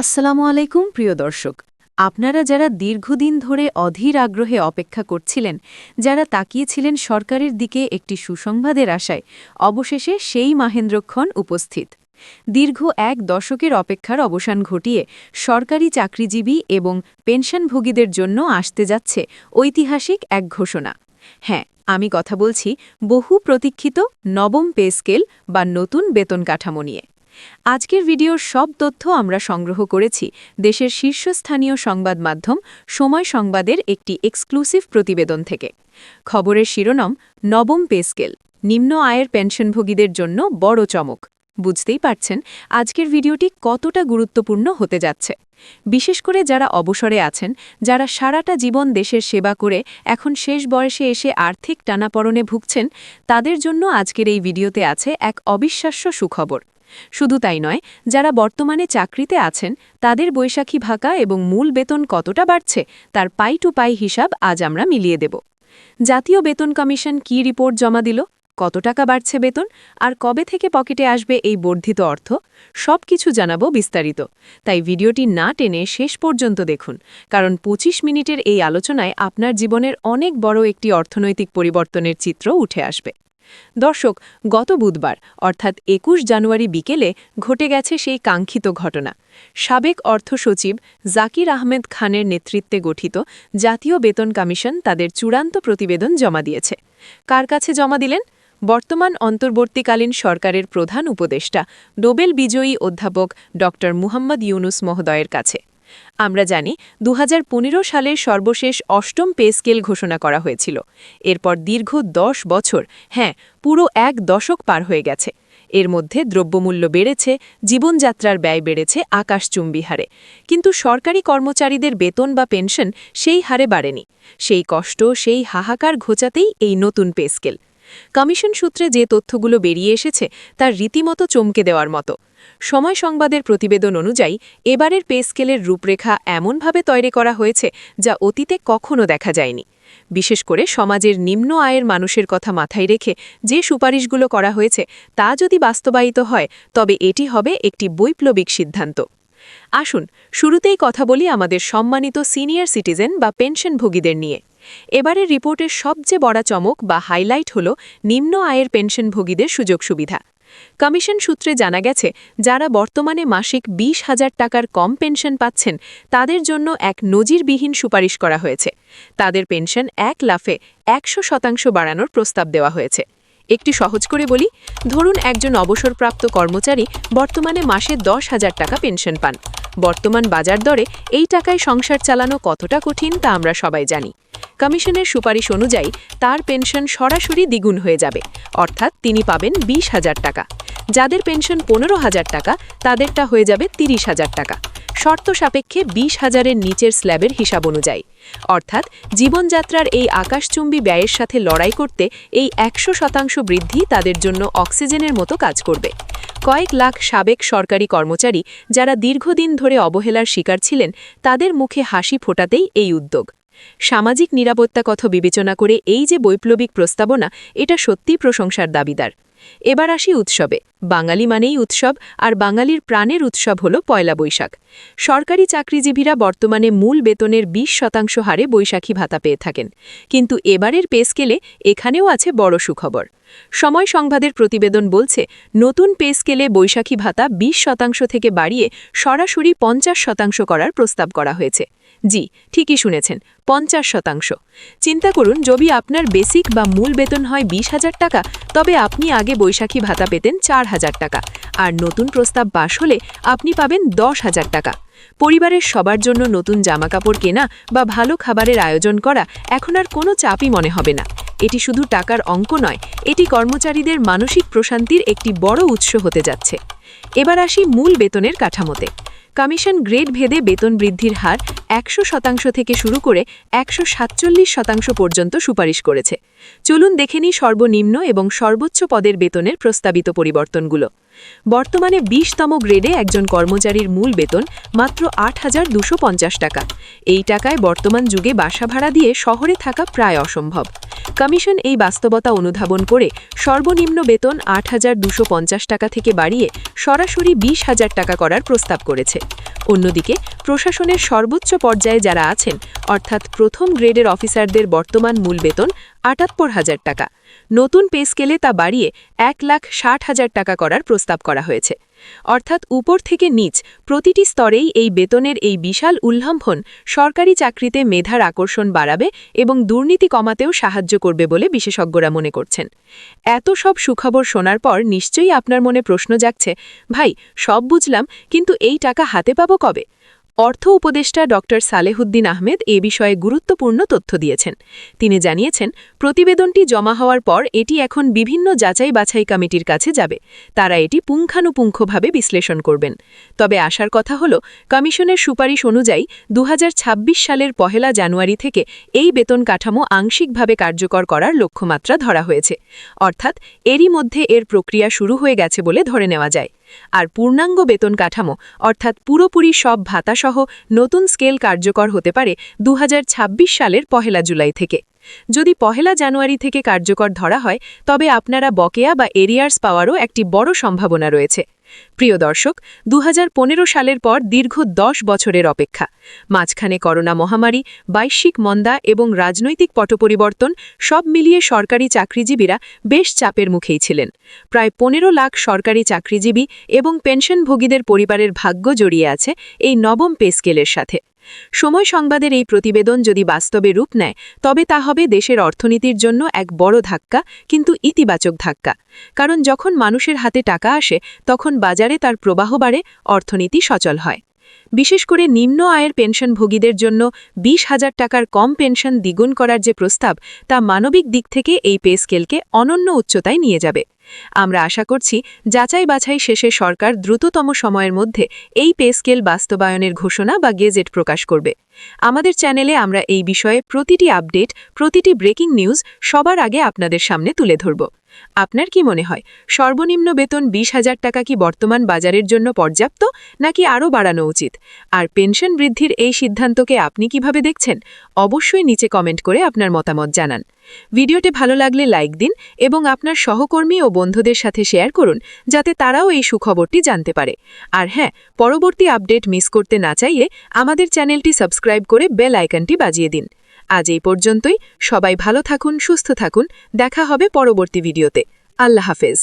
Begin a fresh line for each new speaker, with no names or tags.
আসসালামু আলাইকুম, প্রিয় দর্শক। আপনারা যারা দীর্ঘদিন ধরে অধীর আগ্রহে অপেক্ষা করছিলেন, যারা তাকিয়েছিলেন সরকারের দিকে একটি সুসংবাদের আশায়, অবশেষে সেই মাহেন্দ্রক্ষণ উপস্থিত। দীর্ঘ এক দশকের অপেক্ষার অবসান ঘটিয়ে সরকারি চাকরিজীবী এবং পেনশনভোগীদের জন্য আসতে যাচ্ছে ঐতিহাসিক এক ঘোষণা। হ্যাঁ আমি কথা বলছি বহু প্রতীক্ষিত নবম পে স্কেল বা নতুন বেতন কাঠামো নিয়ে। আজকের ভিডিওর সব তথ্য আমরা সংগ্রহ করেছি দেশের শীর্ষস্থানীয় সংবাদ মাধ্যম সময় সংবাদের একটি এক্সক্লুসিভ প্রতিবেদন থেকে। খবরের শিরোনাম, নবম পে স্কেল, নিম্ন আয়ের পেনশনভোগীদের জন্য বড় চমক। বুঝতেই পারছেন আজকের ভিডিওটি কতটা গুরুত্বপূর্ণ হতে যাচ্ছে। বিশেষ করে যারা অবসরে আছেন, যারা সারাটা জীবন দেশের সেবা করে এখন শেষ বয়সে এসে আর্থিক টানাপড়নে ভুগছেন, তাদের জন্য আজকের এই ভিডিওতে আছে এক অবিশ্বাস্য সুখবর। শুধু তাই নয়, যারা বর্তমানে চাকরিতে আছেন, তাদের বৈশাখী ভাকা এবং মূল বেতন কতটা বাড়ছে, তার পাই টু পাই হিসাব আজ আমরা মিলিয়ে দেব। জাতীয় বেতন কমিশন কি রিপোর্ট জমা দিল? কত টাকা বাড়ছে বেতন? আর কবে থেকে পকেটে আসবে এই বর্ধিত অর্থ? সব কিছু জানাব বিস্তারিত। তাই ভিডিওটি না টেনে শেষ পর্যন্ত দেখুন, কারণ ২৫ মিনিটের এই আলোচনায় আপনার জীবনের অনেক বড় একটি অর্থনৈতিক পরিবর্তনের চিত্র উঠে আসবে। দর্শক, গত বুধবার, অর্থাৎ একুশ জানুয়ারি বিকেলে, ঘটে গেছে সেই কাঙ্ক্ষিত ঘটনা। সাবেক অর্থ সচিব জাকির আহমেদ খানের নেতৃত্বে গঠিত জাতীয় বেতন কমিশন তাদের চূড়ান্ত প্রতিবেদন জমা দিয়েছে। কার কাছে জমা দিলেন? বর্তমান অন্তর্বর্তীকালীন সরকারের প্রধান উপদেষ্টা, নোবেল বিজয়ী অধ্যাপক ড মুহাম্মদ ইউনুস মহোদয়ের কাছে। আমরা জানি দু হাজার পনেরো সালের সর্বশেষ অষ্টম পে স্কেল ঘোষণা করা হয়েছিল। এরপর দীর্ঘ দশ বছর হ্যাঁ পুরো এক দশক পার হয়ে গেছে। এর মধ্যে দ্রব্যমূল্য বেড়েছে, জীবনযাত্রার ব্যয় বেড়েছে আকাশচুম্বী হারে। কিন্তু সরকারি কর্মচারীদের বেতন বা পেনশন সেই হারে বাড়েনি। সেই কষ্ট, সেই হাহাকার ঘোচাতেই এই নতুন পে স্কেল। কমিশন সূত্রে যে তথ্যগুলো বেরিয়ে এসেছে তার রীতিমতো চমকে দেওয়ার মতো। সময় সংবাদের প্রতিবেদন অনুযায়ী, এবারের পে স্কেলের রূপরেখা এমনভাবে তৈরি করা হয়েছে, যা অতীতে কখনো দেখা যায়নি। বিশেষ করে সমাজের নিম্ন আয়ের মানুষের কথা মাথায় রেখে যে সুপারিশগুলো করা হয়েছে, তা যদি বাস্তবায়িত হয়, তবে এটি হবে একটি বৈপ্লবিক সিদ্ধান্ত। আসুন, শুরুতেই কথা বলি আমাদের সম্মানিত সিনিয়র সিটিজেন বা পেনশনভোগীদের নিয়ে। এবারের রিপোর্টের সবচেয়ে বড় চমক বা হাইলাইট হল নিম্ন আয়ের পেনশনভোগীদের সুযোগ সুবিধা। কমিশন সূত্রে জানা গেছে, যারা বর্তমানে মাসিক বিশ হাজার টাকার কম পেনশন পাচ্ছেন, তাদের জন্য এক নজিরবিহীন সুপারিশ করা হয়েছে। তাদের পেনশন এক লাফে একশো শতাংশ বাড়ানোর প্রস্তাব দেওয়া হয়েছে। একটি সহজ করে বলি, ধরুন একজন অবসরপ্রাপ্ত কর্মচারী বর্তমানে মাসে দশ হাজার টাকা পেনশন পান। বর্তমান বাজার দরে এই টাকায় সংসার চালানো কতটা কঠিন তা আমরা সবাই জানি। কমিশনের সুপারিশ অনুযায়ী তার পেনশন সরাসরি দ্বিগুণ হয়ে যাবে, অর্থাৎ তিনি পাবেন বিশ হাজার টাকা। যাদের পেনশন পনেরো হাজার টাকা, তাদেরটা হয়ে যাবে তিরিশ হাজার টাকা। শর্ত সাপেক্ষে বিশ হাজারের নিচের স্ল্যাবের হিসাব অনুযায়ী। অর্থাৎ জীবনযাত্রার এই আকাশচুম্বী ব্যয়ের সাথে লড়াই করতে এই একশো শতাংশ বৃদ্ধি তাদের জন্য অক্সিজেনের মতো কাজ করবে। কয়েক লাখ সাবেক সরকারি কর্মচারী যারা দীর্ঘদিন ধরে অবহেলার শিকার ছিলেন, তাদের মুখে হাসি ফোটাতেই এই উদ্যোগ। সামাজিক নিরাপত্তা কথা বিবেচনা করে এই যে বৈপ্লবিক প্রস্তাবনা, এটা সত্যিই প্রশংসার দাবিদার। এবার আসি উৎসবে। বাঙালি মানেই উৎসব, আর বাঙালির প্রাণের উৎসব হল পয়লা বৈশাখ। সরকারি চাকরিজীবীরা বর্তমানে মূল বেতনের ২০ শতাংশ হারে বৈশাখী ভাতা পেয়ে থাকেন। কিন্তু এবারের পে স্কেলে এখানেও আছে বড় সুখবর। সময় সংবাদের প্রতিবেদন বলছে, নতুন পে স্কেলে বৈশাখী ভাতা ২০ শতাংশ থেকে বাড়িয়ে সরাসরি পঞ্চাশ শতাংশ করার প্রস্তাব করা হয়েছে। জি, ঠিকই শুনেছেন, পঞ্চাশ শতাংশ। চিন্তা করুন, যদি আপনার বেসিক বা মূল বেতন হয় বিশ হাজার টাকা, তবে আপনি আগে বৈশাখী ভাতা পেতেন চার হাজার টাকা। আর নতুন প্রস্তাব পাশ হলে আপনি পাবেন দশ হাজার টাকা। পরিবারের সবার জন্য নতুন জামাকাপড় কেনা বা ভালো খাবারের আয়োজন করা এখন আর কোনো চাপই মনে হবে না। এটি শুধু টাকার অঙ্ক নয়, এটি কর্মচারীদের মানসিক প্রশান্তির একটি বড় উৎস হতে যাচ্ছে। এবার আসি মূল বেতনের কাঠামোতে। কমিশন গ্রেড ভেদে বেতন বৃদ্ধির হার একশো শতাংশ থেকে শুরু করে একশো সাতচল্লিশ শতাংশ পর্যন্ত সুপারিশ করেছে। চলুন দেখে নিই সর্বনিম্ন এবং সর্বোচ্চ পদের বেতনের প্রস্তাবিত পরিবর্তনগুলো। বর্তমানে বিশতম গ্রেডে একজন কর্মচারীর মূল বেতন মাত্র আট হাজার টাকা। এই টাকায় বর্তমান যুগে বাসা ভাড়া দিয়ে শহরে থাকা প্রায় অসম্ভব। কমিশন এই বাস্তবতা অনুধাবন করে সর্বনিম্ন বেতন আট টাকা থেকে বাড়িয়ে সরাসরি বিশ হাজার টাকা করার প্রস্তাব করেছে। অন্যদিকে, প্রশাসনের সর্বোচ্চ পর্যায়ে যারা আছেন, অর্থাৎ প্রথম গ্রেডের অফিসারদের বর্তমান মূল বেতন আটাত্তর হাজার টাকা। নতুন পে স্কেলে তা বাড়িয়ে এক লাখ ষাট হাজার টাকা করার প্রস্তাব করা হয়েছে। অর্থাৎ উপর থেকে নিচ প্রতিটি স্তরেই এই বেতনের এই বিশাল উল্লম্ঘন সরকারি চাকরিতে মেধার আকর্ষণ বাড়াবে এবং দুর্নীতি কমাতেও সাহায্য করবে বলে বিশেষজ্ঞরা মনে করছেন। এত সব সুখবর শোনার পর নিশ্চয়ই আপনার মনে প্রশ্ন জাগছে, ভাই, সব বুঝলাম, কিন্তু এই টাকা হাতে পাবো কবে? অর্থ উপদেষ্টা ড. সালেহুদ্দিন আহমেদ এ বিষয়ে গুরুত্বপূর্ণ তথ্য দিয়েছেন। তিনি জানিয়েছেন, প্রতিবেদনটি জমা হওয়ার পর এটি এখন বিভিন্ন যাচাই বাছাই কমিটির কাছে যাবে। তারা এটি পুঙ্খানুপুঙ্খভাবে বিশ্লেষণ করবেন। তবে আসার কথা হল, কমিশনের সুপারিশ অনুযায়ী দু হাজার ছাব্বিশ সালের পহেলা জানুয়ারি থেকে এই বেতন কাঠামো আংশিকভাবে কার্যকর করার লক্ষ্যমাত্রা ধরা হয়েছে। অর্থাৎ এরই মধ্যে এর প্রক্রিয়া শুরু হয়ে গেছে বলে ধরে নেওয়া যায়। আর পূর্ণাঙ্গ বেতন কাঠামো, অর্থাৎ পুরোপুরি সব ভাতাসহ নতুন স্কেল কার্যকর হতে পারে দু হাজার ছাব্বিশ সালের পহেলা জুলাই থেকে। যদি পহেলা জানুয়ারি থেকে কার্যকর ধরা হয়, তবে আপনারা বকেয়া বা এরিয়ার্স পাওয়ারও একটি বড় সম্ভাবনা রয়েছে। প্রিয় দর্শক দু হাজার পনেরো সালের পর দীর্ঘ দশ বছরের অপেক্ষা। মাঝখানে করোনা মহামারী, বৈশ্বিক মন্দা এবং রাজনৈতিক পটপরিবর্তন সব মিলিয়ে সরকারি চাকরিজীবীরা বেশ চাপের মুখেই ছিলেন। প্রায় পনেরো লাখ সরকারি চাকরিজীবী এবং পেনশনভোগীদের পরিবারের ভাগ্য জড়িয়ে আছে এই নবম পে স্কেলের সাথে। সময় সংবাদের এই প্রতিবেদন যদি বাস্তবে রূপ নেয়, তবে তা হবে দেশের অর্থনীতির জন্য এক বড় ধাক্কা, কিন্তু ইতিবাচক ধাক্কা। কারণ যখন মানুষের হাতে টাকা আসে, তখন বাজারে তার প্রবাহ বাড়ে, অর্থনীতি সচল হয়। বিশেষ করে নিম্ন আয়ের পেনশনভোগীদের জন্য বিশ হাজার টাকার কম পেনশন দ্বিগুণ করার যে প্রস্তাব, তা মানবিক দিক থেকে এই পে স্কেলকে অনন্য উচ্চতায় নিয়ে যাবে। আমরা আশা করছি যাচাই বাছাই শেষে সরকার দ্রুততম সময়ের মধ্যে এই পে স্কেল বাস্তবায়নের ঘোষণা বা গেজেট প্রকাশ করবে। আমাদের চ্যানেলে আমরা এই বিষয়ে প্রতিটি আপডেট, প্রতিটি ব্রেকিং নিউজ সবার আগে আপনাদের সামনে তুলে ধরব। আপনার কি মনে হয়, সর্বনিম্ন বেতন বিশ হাজার টাকা কি বর্তমান বাজারের জন্য পর্যাপ্ত, নাকি আরও বাড়ানো উচিত? আর পেনশন বৃদ্ধির এই সিদ্ধান্তকে আপনি কীভাবে দেখছেন? অবশ্যই নিচে কমেন্ট করে আপনার মতামত জানান। ভিডিওটি ভালো লাগলে লাইক দিন এবং আপনার সহকর্মী ও বন্ধুদের সাথে শেয়ার করুন, যাতে তারাও এই সুখবরটি জানতে পারে। আর হ্যাঁ পরবর্তী আপডেট মিস করতে না চাইলে আমাদের চ্যানেলটি সাবস্ক্রাইব করে বেল আইকনটি বাজিয়ে দিন। আজ এই পর্যন্তই, সবাই ভালো থাকুন, সুস্থ থাকুন, দেখা হবে পরবর্তী ভিডিওতে। আল্লাহ হাফেজ।